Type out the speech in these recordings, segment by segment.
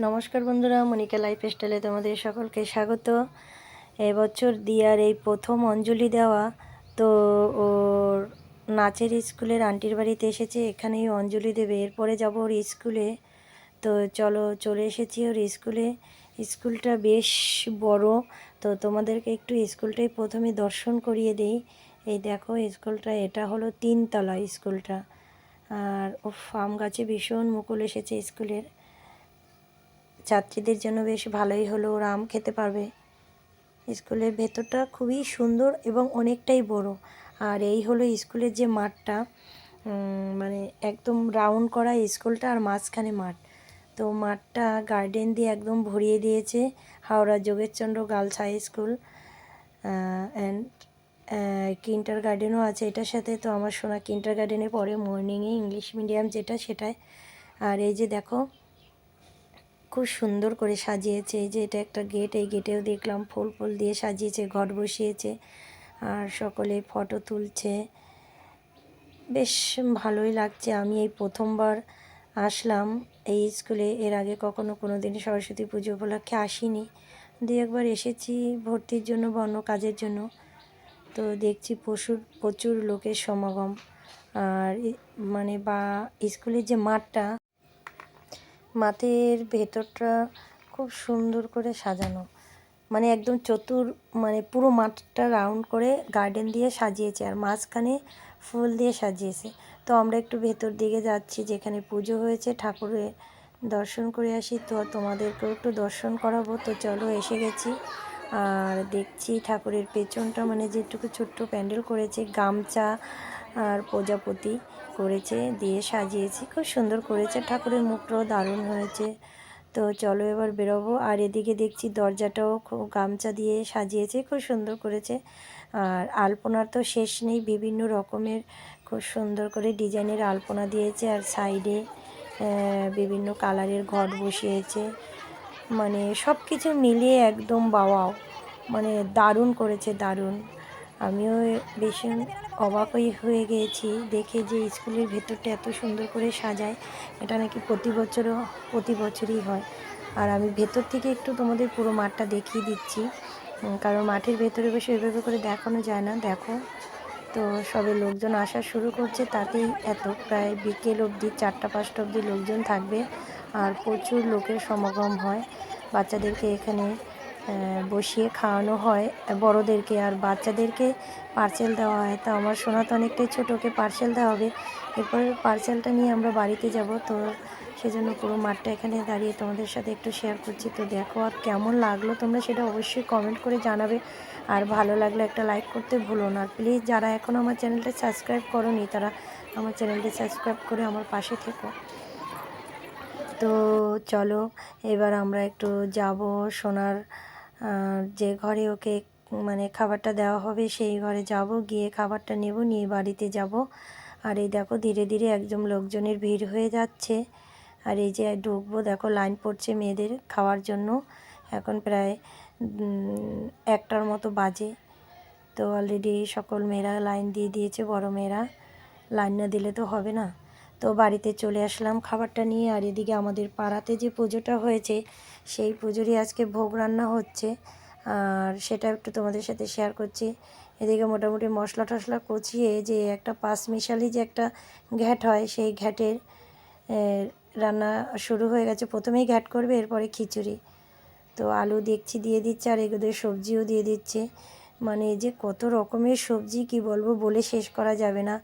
নমস্কার বন্ধুরা, মনিকা লাইফ স্টাইলে তোমাদের সকলকে স্বাগত। এবছর দিয়ার এই প্রথম অঞ্জলি দেওয়া, তো ওর নাচের স্কুলের আন্টির বাড়িতে এসেছে, এখানেই অঞ্জলি দেবে। এরপরে যাব ওর স্কুলে। তো চলো, চলে এসেছি ওর স্কুলে। স্কুলটা বেশ বড়, তো তোমাদেরকে একটু স্কুলটাই প্রথমে দর্শন করিয়ে দেই। এই দেখো, স্কুলটা, এটা হলো তিনতলা স্কুলটা। আর ও ফার্ম গাছে ভীষণ মুকুল এসেছে স্কুলের। ছাত্রীদের জন্য বেশ ভালোই হলো, ওরা আম খেতে পারবে। স্কুলের ভেতরটা খুবই সুন্দর এবং অনেকটাই বড়। আর এই হলো স্কুলের যে মাঠটা মানে একদম রাউন্ড করা স্কুলটা আর মাঝখানে মাঠ। তো মাঠটা গার্ডেন দিয়ে একদম ভরিয়ে দিয়েছে Howrah Jogeshchandra girls high school and kinder গার্ডেনও আছে এটার সাথে। তো আমার শোনা কিন্টার গার্ডেনে পড়ে, মর্নিংয়ে ইংলিশ মিডিয়াম যেটা সেটাই। আর এই যে দেখো খুব সুন্দর করে সাজিয়েছে। এই যে এটা একটা গেট এই গেটেও দেখলাম ফুল ফুল দিয়ে সাজিয়েছে ঘট বসিয়েছে, আর সকলে ফটো তুলছে। বেশ ভালোই লাগছে। আমি এই প্রথমবার আসলাম এই স্কুলে। এর আগে কখনো কোনো দিন সরস্বতী পুজো উপলক্ষে আসিনি। দু একবার এসেছি ভর্তির জন্য বা অন্য কাজের জন্য। তো দেখছি প্রচুর প্রচুর লোকের সমাগম। আর মানে বা স্কুলের যে মাঠটা মাঠের ভেতরটা খুব সুন্দর করে সাজানো। মানে একদম চতুর মানে পুরো মাঠটা রাউন্ড করে গার্ডেন দিয়ে সাজিয়েছে আর মাঝখানে ফুল দিয়ে সাজিয়েছে। তো আমরা একটু ভেতর দিকে যাচ্ছি, যেখানে পুজো হয়েছে, ঠাকুরের দর্শন করে আসি। তো তোমাদেরকেও একটু দর্শন করাবো। তো চলো এসে গেছি আর দেখছি ঠাকুরের পেছনটা মানে যেটুকু ছোট্ট প্যান্ডেল করেছে, গামছা আর প্রজাপতি করেছে, দিয়ে সাজিয়েছি, খুব সুন্দর করেছে। ঠাকুরের মুখটাও দারুণ হয়েছে। তো চলো এবার বেরোবো। আর এদিকে দেখছি দরজাটাও খুব গামছা দিয়ে সাজিয়েছে, খুব সুন্দর করেছে। আর আলপনার তো শেষ নেই, বিভিন্ন রকমের খুব সুন্দর করে ডিজাইনের আলপনা দিয়েছে। আর সাইডে বিভিন্ন কালারের ঘট বসিয়েছে। মানে সব কিছু মিলিয়ে একদম বাওয়াও। মানে দারুণ করেছে, দারুণ। আমিও ভীষণ অবাক হয়ে গিয়েছি দেখে যে স্কুলের ভেতরটা এত সুন্দর করে সাজায়। এটা নাকি প্রতি বছরও, প্রতি বছরই হয়। আর আমি ভেতর থেকে একটু তোমাদের পুরো মাঠটা দেখিয়ে দিচ্ছি। কারণ মাঠের ভেতরে বসে ওইভাবে করে দেখানো যায় না, দেখো। তো সবে লোকজন আসা শুরু করছে, তাতেই এত, প্রায় বিকেল অবধি, চারটা, পাঁচটা অবধি লোকজন থাকবে। আর প্রচুর লোকের সমাগম হয়। বাচ্চাদেরকে এখানে বসিয়ে খাওয়ানো হয়। বড়োদেরকে আর বাচ্চাদেরকে পার্সেল দেওয়া হয়। তো আমার শোনা তো অনেকটাই ছোটোকে পার্সেল দেওয়া হবে। এরপরে পার্সেলটা নিয়ে আমরা বাড়িতে যাব। তো সেজন্য পুরো মাঠটা এখানে দাঁড়িয়ে তোমাদের সাথে একটু শেয়ার করছি। তো দেখো আর কেমন লাগল তোমরা সেটা অবশ্যই কমেন্ট করে জানাবে। আর ভালো লাগলে একটা লাইক করতে ভুলো না। প্লিজ যারা এখনও আমার চ্যানেলটা সাবস্ক্রাইব করোনি, তারা আমার চ্যানেলটি সাবস্ক্রাইব করে আমার পাশে থেকো। তো চলো, এবার আমরা একটু যাব সোনার যে ঘরে ওকে মানে খাবারটা দেওয়া হবে, সেই ঘরে যাব, গিয়ে খাবারটা নেব, নিয়ে বাড়িতে যাব। আর এই দেখো, ধীরে ধীরে একদম লোকজনের ভিড় হয়ে যাচ্ছে। আর এই যে ঢুকবো, দেখো, লাইন পড়ছে মেয়েদের খাওয়ার জন্য। এখন প্রায় একটার মতো বাজে। তো অলরেডি সকল মেয়েরা লাইন দিয়ে দিয়েছে, বড় মেয়েরা। লাইন না দিলে তো হবে না। তো বাড়িতে চলে আসলাম খাবারটা নিয়ে। আর এদিকে আমাদের পাড়াতে যে পুজোটা হয়েছে, সেই পুজোরই আজকে ভোগ রান্না হচ্ছে। আর সেটা একটু তোমাদের সাথে শেয়ার করছি। এদিকে মোটামুটি মশলা টশলা কচিয়ে যে একটা পাঁচ মিশালি যে একটা ঘ্যাট হয়, সেই ঘ্যাটের রান্না শুরু হয়ে গেছে। প্রথমেই ঘ্যাট করবে, এরপরে খিচুড়ি। তো আলু দেখছি দিয়ে দিচ্ছে, আর এগুলো সবজিও দিয়ে দিচ্ছে। মানে যে কত রকমের সবজি কি বলব বলে শেষ করা যাবে না।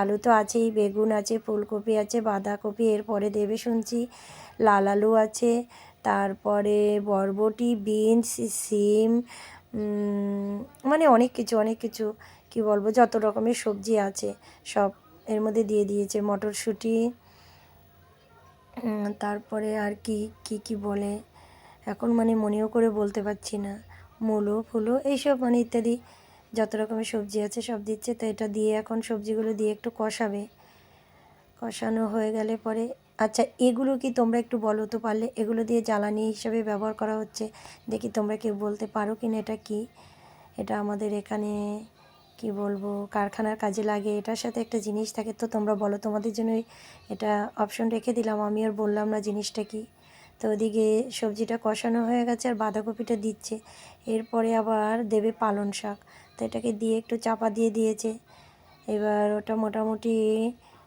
আলু তো আছেই, বেগুন আছে, ফুলকপি আছে, বাঁধাকপি এরপরে দেবে শুনছি, লাল আলু আছে, তারপরে বরবটি, বিনস, সিম মানে অনেক কিছু অনেক কিছু কি বলব, যত রকমের সবজি আছে সব এর মধ্যে দিয়ে দিয়েছে, মটরশুঁটি তারপরে আর কি কি কি বলে, এখন মানে মনেও করে বলতে পারছি না। মূলো, ফুলো, এইসব মানে ইত্যাদি যত রকমের সবজি আছে সব দিচ্ছে, তো এটা দিয়ে এখন সবজিগুলো দিয়ে একটু কষাবে। কষানো হয়ে গেলে পরে আচ্ছা এগুলো কি তোমরা একটু বলো তো পারলে, এগুলো দিয়ে জ্বালানি হিসাবে ব্যবহার করা হচ্ছে? দেখি তোমরা কেউ বলতে পারো কি না এটা কি? এটা আমাদের এখানে, কি বলব, কারখানার কাজে লাগে, এটার সাথে একটা জিনিস থাকে, তো তোমরা বলো, তোমাদের জন্য এটা অপশন রেখে দিলাম, আমি আর বললাম না জিনিসটা কি? তো ওদিকে সবজিটা কষানো হয়ে গেছে আর বাঁধাকপিটা দিচ্ছে। এরপরে আবার দেবে পালং শাক। তো এটাকে দিয়ে একটু চাপা দিয়ে দিয়েছে। এবার ওটা মোটামুটি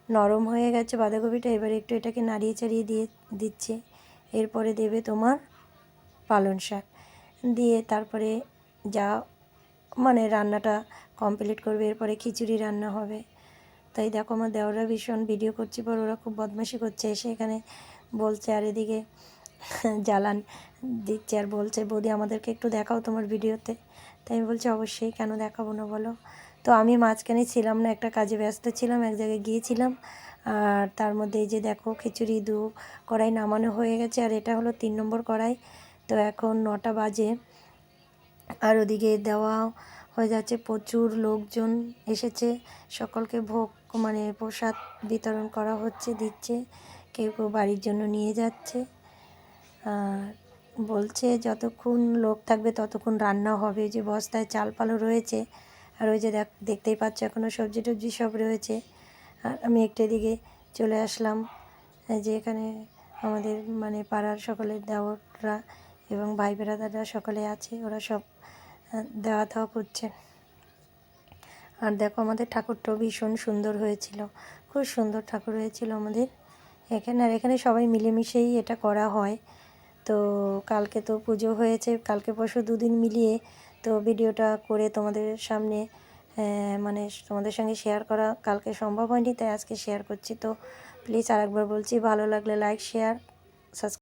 নরম হয়ে গেছে বাঁধাকপিটা। এবার একটু এটাকে নাড়িয়ে চাড়িয়ে দিয়ে দিচ্ছে। এরপরে দেবে তোমার পালং শাক। দিয়ে তারপরে যা মানে রান্নাটা কমপ্লিট করবে, এরপরে খিচুড়ি রান্না হবে। তাই দেখো আমার দেওরা ভীষণ ভিডিও করছি পর ওরা খুব বদমাশি করছে এসে এখানে বলছে আর এদিকে জ্বালান দিচ্ছে আর বলছে, বৌদি, আমাদেরকে একটু দেখাও তোমার ভিডিওতে। তাই আমি বলছি, অবশ্যই, কেন দেখাবো না বলো? তো আমি মাঝখানে ছিলাম না, একটা কাজে ব্যস্ত ছিলাম, এক জায়গায় গিয়েছিলাম। আর তার মধ্যে এই যে দেখো, খিচুড়ি দু কড়াই নামানো হয়ে গেছে, আর এটা হলো তিন নম্বর কড়াই। তো এখন নটা বাজে, আর ওদিকে দেওয়া হয়ে যাচ্ছে, প্রচুর লোকজন এসেছে। সকলকে ভোগ মানে প্রসাদ বিতরণ করা হচ্ছে, দিচ্ছে। কেউ কেউ বাড়ির জন্য নিয়ে যাচ্ছে। বলছে যতক্ষণ লোক থাকবে ততক্ষণ রান্না হবে। যে বস্তায় চাল পালও রয়েছে। আর ওই যে দেখ, দেখতেই পাচ্ছ এখনও সবজি টবজি সব রয়েছে। আর আমি একটু এদিকে চলে আসলাম। যে এখানে আমাদের মানে পাড়ার সকলের দেওররা এবং ভাই বেড়াদাররা সকলে আছে। ওরা সব দেওয়া দেওয়া করছে। আর দেখো আমাদের ঠাকুরটাও ভীষণ সুন্দর হয়েছিল। খুব সুন্দর ঠাকুর হয়েছিল আমাদের। এখানে আর এখানে সবাই মিলেমিশেই এটা করা হয়। তো কালকে তো পুজো হয়েছে কালকে পরশু দুদিন মিলিয়ে তো ভিডিওটা করে তোমাদের সামনে আহ, মানে তোমাদের সঙ্গে শেয়ার করা কালকে সম্ভব হয়নি তাই আজকে শেয়ার করছি। তো প্লিজ আরেকবার বলছি ভালো লাগলে লাইক শেয়ার